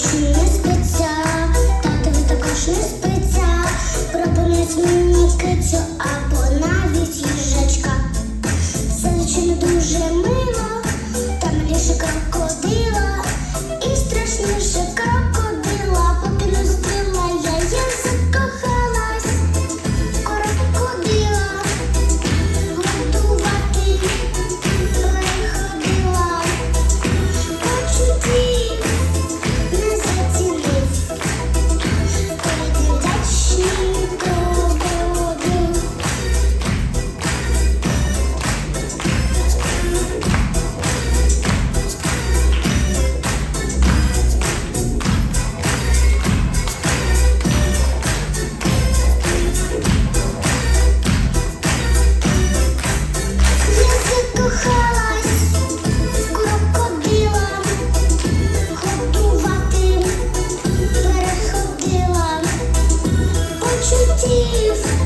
хоч не спиться, татові також не спиться, пропонують мені кицю або навіть їжачка. Це не дуже мило, там мені. motivo.